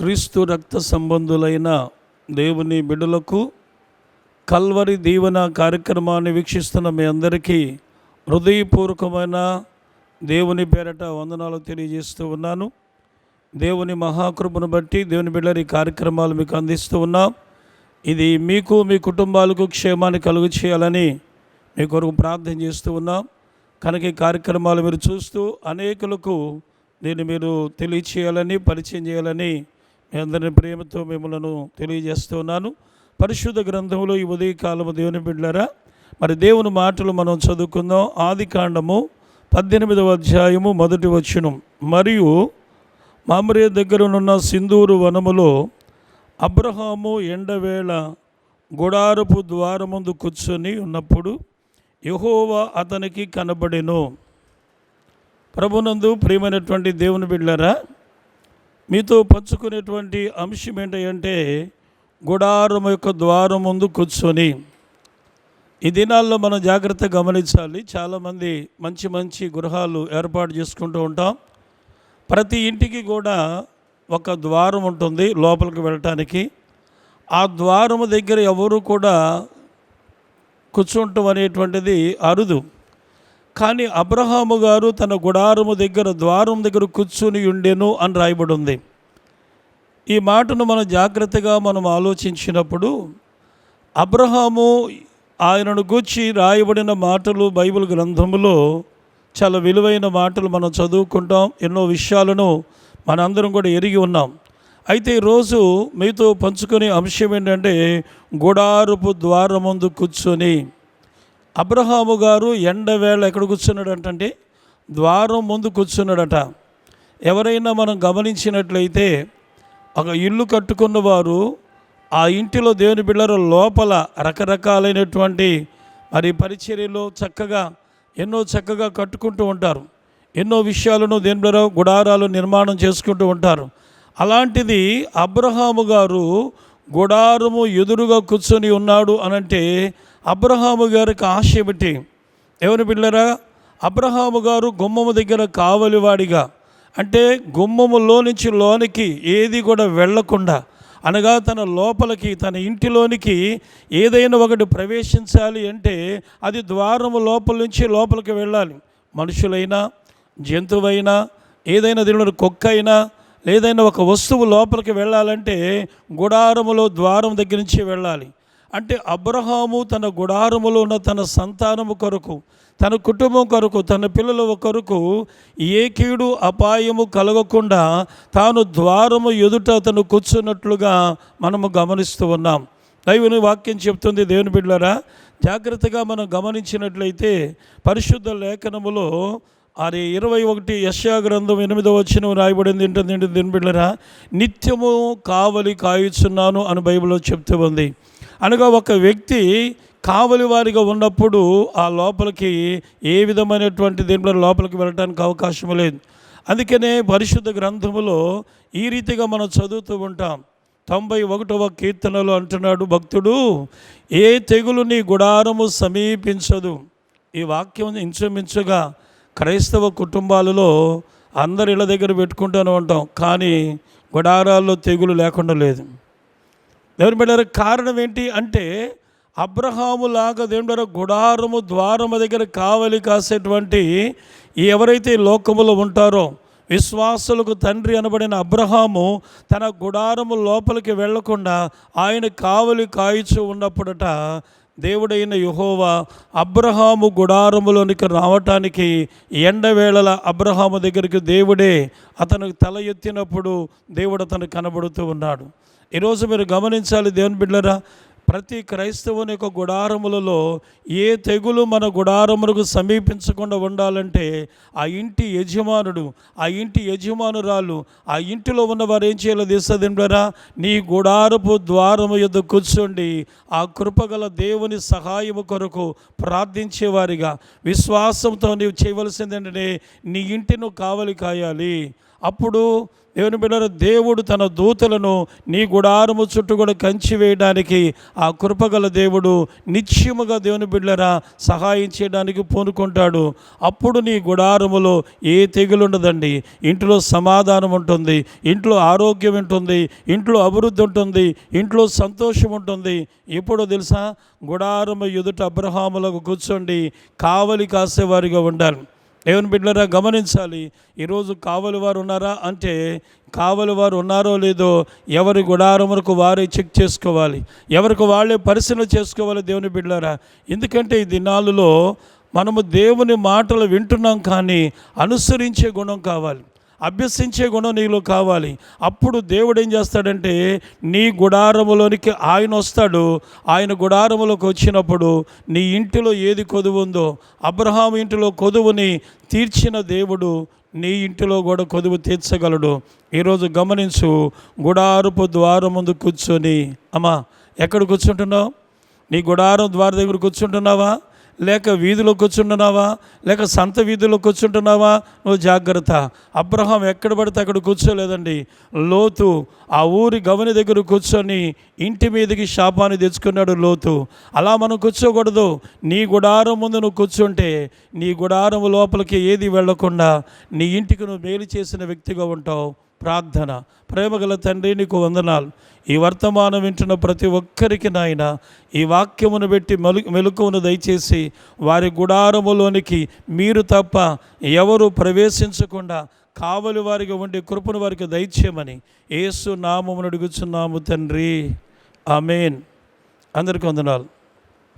క్రీస్తు రక్త సంబంధులైన దేవుని బిడ్డలకు కల్వరి దీవెన కార్యక్రమాన్ని వీక్షిస్తున్న మీ అందరికీ హృదయపూర్వకమైన దేవుని పేరట వందనాలు తెలియజేస్తూ ఉన్నాను. దేవుని మహాకృపను బట్టి దేవుని బిడ్డల ఈ కార్యక్రమాలు మీకు అందిస్తూ ఉన్నాం. ఇది మీకు మీ కుటుంబాలకు క్షేమాన్ని కలుగు చేయాలని మీ కొరకు ప్రార్థన చేస్తూ ఉన్నాం. కనుక ఈ కార్యక్రమాలు మీరు చూస్తూ అనేకులకు దీన్ని మీరు తెలియచేయాలని పరిచయం చేయాలని మీ అందరిని ప్రేమతో మిమ్మలను తెలియజేస్తున్నాను పరిశుద్ధ గ్రంథంలో ఈ ఉదయకాలము దేవుని బిడ్డలారా మరి దేవుని మాటలు మనం చదువుకుందాం. ఆది కాండము పద్దెనిమిదవ అధ్యాయము మొదటి వచ్చును మరియు మామరే దగ్గరనున్న సింధూరు వనములో అబ్రహాము ఎండవేళ గుడారపు ద్వారముందు కూర్చొని ఉన్నప్పుడు యహోవా అతనికి కనబడెను. ప్రభునందు ప్రియమైనటువంటి దేవుని బిడ్డలారా మీతో పంచుకునేటువంటి అంశం ఏంటంటే గుడారం యొక్క ద్వారం ముందు కూర్చొని ఈ దినాల్లో మనం జాగ్రత్త గమనించాలి. చాలామంది మంచి మంచి గృహాలు ఏర్పాటు చేసుకుంటూ ఉంటాం. ప్రతి ఇంటికి కూడా ఒక ద్వారం ఉంటుంది లోపలికి వెళ్ళటానికి. ఆ ద్వారము దగ్గర ఎవరు కూడా కూర్చుంటాం అనేటువంటిది అరుదు. కానీ అబ్రహాము గారు తన గుడారము దగ్గర ద్వారం దగ్గర కూర్చుని ఉండెను అని రాయబడి ఉంది ఈ మాటను మనం జాగ్రత్తగా మనం ఆలోచించినప్పుడు అబ్రహాము ఆయనను గూర్చి రాయబడిన మాటలు బైబిల్ గ్రంథములో చాలా విలువైన మాటలు మనం చదువుకుంటాం ఎన్నో విషయాలను మనందరం కూడా ఎరిగి ఉన్నాం. అయితే ఈరోజు మీతో పంచుకునే అంశం ఏంటంటే గుడారపు ద్వారముందు కూర్చొని అబ్రహాము గారు ఎండవేళ ఎక్కడ కూర్చున్నాడంటే ద్వారం ముందు కూర్చున్నాడట. ఎవరైనా మనం గమనించినట్లయితే ఒక ఇల్లు కట్టుకున్న వారు ఆ ఇంటిలో దేవుని బిళ్ళరు లోపల రకరకాలైనటువంటి మరి పరిచర్యలు చక్కగా ఎన్నో చక్కగా కట్టుకుంటూ ఉంటారు. ఎన్నో విషయాలను దేని బిళ్ళర గుడారాలు నిర్మాణం చేసుకుంటూ ఉంటారు. అలాంటిది అబ్రహాము గారు గుడారము ఎదురుగా కూర్చొని ఉన్నాడు అనంటే అబ్రహాము గారికి ఆశ ఏమిటి ఎవరి బిళ్ళరా అబ్రహాము గారు గుమ్మము దగ్గర కావలివాడిగా. అంటే గుమ్మములో నుంచి లోనికి ఏది కూడా వెళ్ళకుండా అనగా తన లోపలికి తన ఇంటిలోనికి ఏదైనా ఒకటి ప్రవేశించాలి అంటే అది ద్వారము లోపల నుంచి లోపలికి వెళ్ళాలి. మనుషులైనా జంతువైనా ఏదైనా దీనిలో కుక్క అయినా ఏదైనా ఒక వస్తువు లోపలికి వెళ్ళాలంటే గుడారములో ద్వారం దగ్గర నుంచి వెళ్ళాలి. అంటే అబ్రహాము తన గుడారములో ఉన్న తన సంతానము కొరకు తన కుటుంబం కొరకు తన పిల్లల కొరకు ఏ కీడు అపాయము కలగకుండా తాను ద్వారము ఎదుట అతను కూర్చున్నట్లుగా మనము గమనిస్తూ ఉన్నాం. దైవుని వాక్యం చెప్తుంది దేవుని బిడ్డలారా జాగ్రత్తగా మనం గమనించినట్లయితే పరిశుద్ధ లేఖనములో అది ఇరవై ఒకటి యశా గ్రంథం ఎనిమిదో వచ్చిన రాయబడింది ఏంటంటే దీని బిడ్డరా నిత్యము కావలి కాయుచున్నాను అని బైబిల్లో చెప్తూ ఉంది. అనగా ఒక వ్యక్తి కావలి వారిగా ఉన్నప్పుడు ఆ లోపలికి ఏ విధమైనటువంటి దీంట్లో లోపలికి వెళ్ళడానికి అవకాశం లేదు. అందుకనే పరిశుద్ధ గ్రంథములో ఈ రీతిగా మనం చదువుతూ ఉంటాం. తొంభై ఒకటవ కీర్తనలో అంటున్నాడు భక్తుడు ఏ తెగులు నీ గుడారము సమీపించదు. ఈ వాక్యం ఇంచుమించుగా క్రైస్తవ కుటుంబాలలో అందరు ఇళ్ళ దగ్గర పెట్టుకుంటూనే ఉంటాం. కానీ గుడారాల్లో తెగులు లేకుండా లేదు. దేవుని బిడ్డారు కారణం ఏంటి అంటే అబ్రహాములాగా దేవుని గుడారము ద్వారము దగ్గర కావలి కాసేటువంటి ఎవరైతే లోకములో ఉంటారో విశ్వాసులకు తండ్రి అనబడిన అబ్రహాము తన గుడారము లోపలికి వెళ్ళకుండా ఆయన కావలి కాయిచు ఉన్నప్పుడట దేవుడైన యుహోవా అబ్రహాము గుడారములోనికి రావటానికి ఎండవేళల అబ్రహాము దగ్గరికి దేవుడే అతను తల ఎత్తినప్పుడు దేవుడు అతను కనబడుతూ ఉన్నాడు. ఈరోజు మీరు గమనించాలి దేవుని బిడ్డరా ప్రతి క్రైస్తవుని యొక్క గుడారములలో ఏ తెగులు మన గుడారములకు సమీపించకుండా ఉండాలంటే ఆ ఇంటి యజమానుడు ఆ ఇంటి యజమానురాలు ఆ ఇంటిలో ఉన్నవారు ఏం చేయాలో దిశదిండరా నీ గుడారపు ద్వారము యొద్ కూర్చోండి. ఆ కృపగల దేవుని సహాయము కొరకు ప్రార్థించేవారిగా. విశ్వాసంతో నీవు చేయవలసింది ఏంటంటే నీ ఇంటిని కావలి కాయాలి. అప్పుడు దేవుని బిడ్డల దేవుడు తన దూతలను నీ గుడారము చుట్టూ కూడా కంచి వేయడానికి ఆ కృపగల దేవుడు నిత్యముగా దేవుని బిడ్డరా సహాయం చేయడానికి పూనుకుంటాడు. అప్పుడు నీ గుడారములో ఏ తెగులు ఉండదండి. ఇంట్లో సమాధానం ఉంటుంది. ఇంట్లో ఆరోగ్యం ఉంటుంది. ఇంట్లో అభివృద్ధి ఉంటుంది. ఇంట్లో సంతోషం ఉంటుంది. ఎప్పుడో తెలుసా? గుడారము ఎదుట అబ్రహాములకు కూర్చోండి. కావలి కాసేవారిగా ఉండాలి. దేవుని బిడ్డలారా గమనించాలి. ఈరోజు కావలి వారు ఉన్నారా అంటే కావలి వారు ఉన్నారో లేదో ఎవరి గుడారములకు వారే చెక్ చేసుకోవాలి. ఎవరికి వాళ్ళే పరిశీలన చేసుకోవాలి దేవుని బిడ్డరా ఎందుకంటే ఈ దినాలలో మనము దేవుని మాటలు వింటున్నాం కానీ అనుసరించే గుణం కావాలి. అభ్యసించే గుణం నీలో కావాలి. అప్పుడు దేవుడు ఏం చేస్తాడంటే నీ గుడారములోనికి ఆయన వస్తాడు. ఆయన గుడారములోకి వచ్చినప్పుడు నీ ఇంటిలో ఏది కొదువు ఉందో అబ్రహాం ఇంటిలో కొదువుని తీర్చిన దేవుడు నీ ఇంటిలో కూడా కొదువు తీర్చగలడు. ఈరోజు గమనించు గుడారపు ద్వారం ముందు కూర్చొని అమ్మా ఎక్కడ కూర్చుంటున్నావు? నీ గుడారం ద్వారం దగ్గర కూర్చుంటున్నావా? లేక వీధిలో కూర్చుంటున్నావా? లేక సంత వీధిలో కూర్చుంటున్నావా? నువ్వు జాగ్రత్త. అబ్రహాం ఎక్కడ పడితే అక్కడ కూర్చోలేదండి. లోతు ఆ ఊరి గవని దగ్గర కూర్చొని ఇంటి మీదకి శాపాన్ని తెచ్చుకున్నాడు లోతు. అలా మనం కూర్చోకూడదు. నీ గుడారం ముందు నువ్వు కూర్చుంటే నీ గుడారం లోపలికి ఏది వెళ్ళకుండా నీ ఇంటికి నువ్వు మేలు చేసిన వ్యక్తిగా ఉంటావు. ప్రార్థన. ప్రేమగల తండ్రి నీకు వందనాలు. ఈ వర్తమానం వింటున్న ప్రతి ఒక్కరికి నాయన ఈ వాక్యమును పెట్టి మెలు మెలకువను దయచేసి వారి గుడారములోనికి మీరు తప్ప ఎవరు ప్రవేశించకుండా కావలి వారికి ఉండే కృపను వారికి దయచేయమని ఏసు నామమును అడుగుచున్నాము తండ్రి. ఆమెన్. అందరికీ వందనాలు.